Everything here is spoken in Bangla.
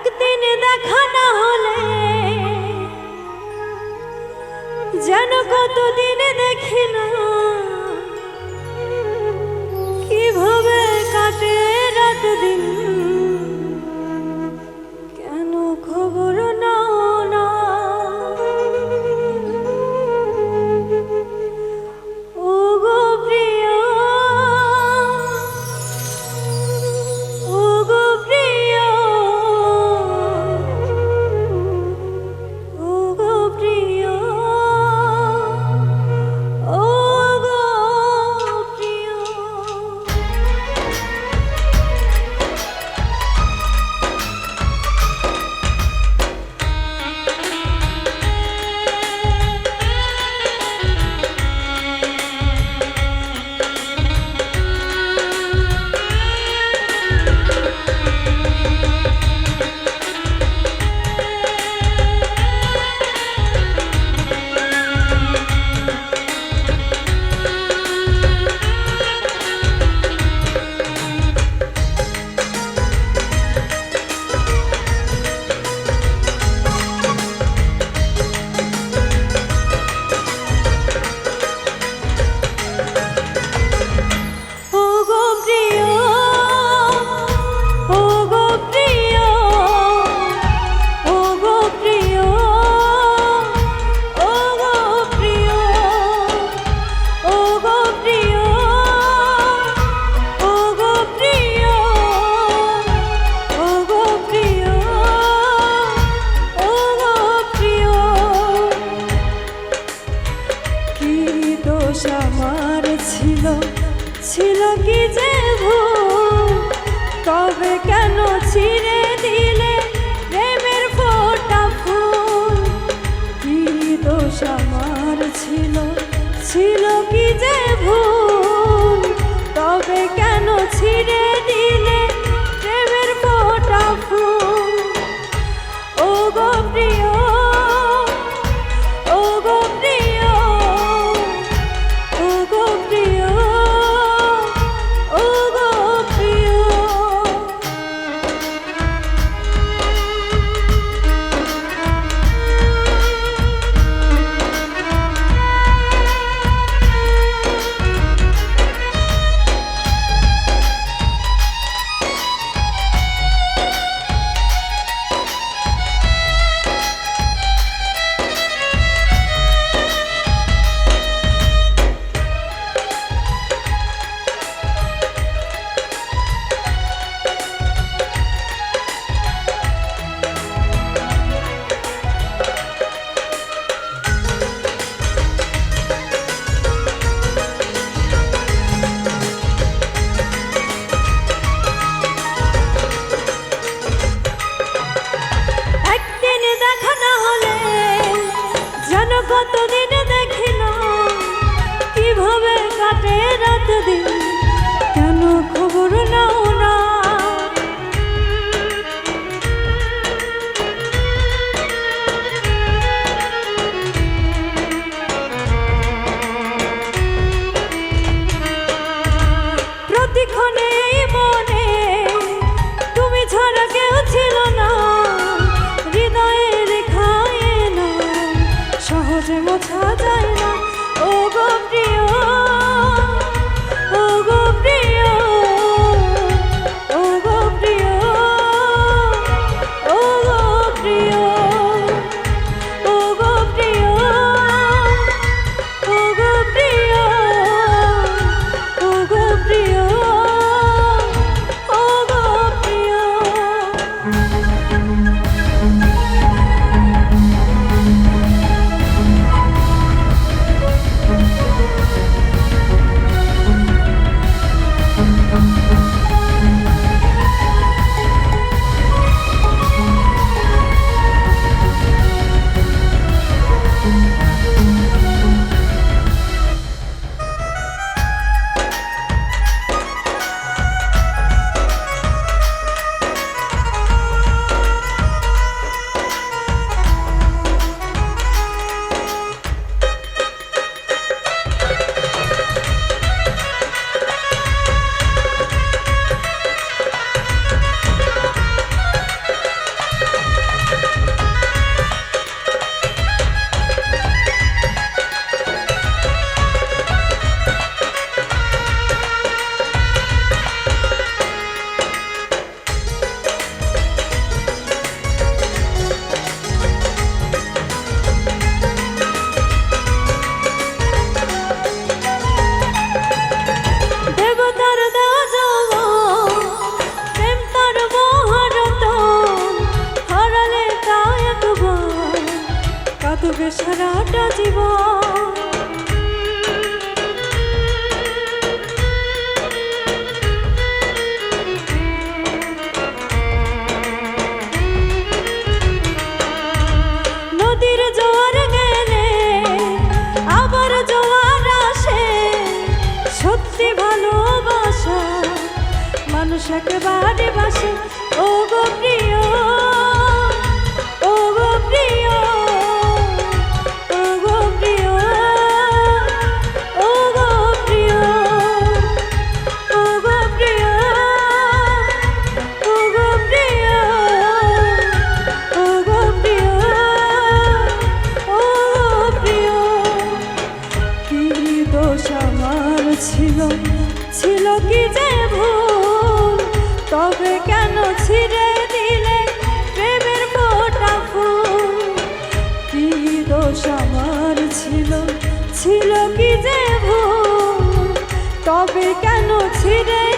একদিন দেখা না হলে যেন কতদিন দেখি না। ছিঁড়ে কতদিন দেখিল কীভাবে কাটে রাত দিন? কেন 着我插在。সারাটা জীবন। নদীর জোয়ার গেলে আবার জোয়ার আসে। সত্যি ভালোবাসা, মানুষ একেবারে বাসে। ও গো প্রিয় কেন ছিঁড়ে দিলে প্রেমের ফোটা ফুল? কি দোষ আমার ছিল? ছিল কি যে ভুল? তবে কেন ছিঁড়ে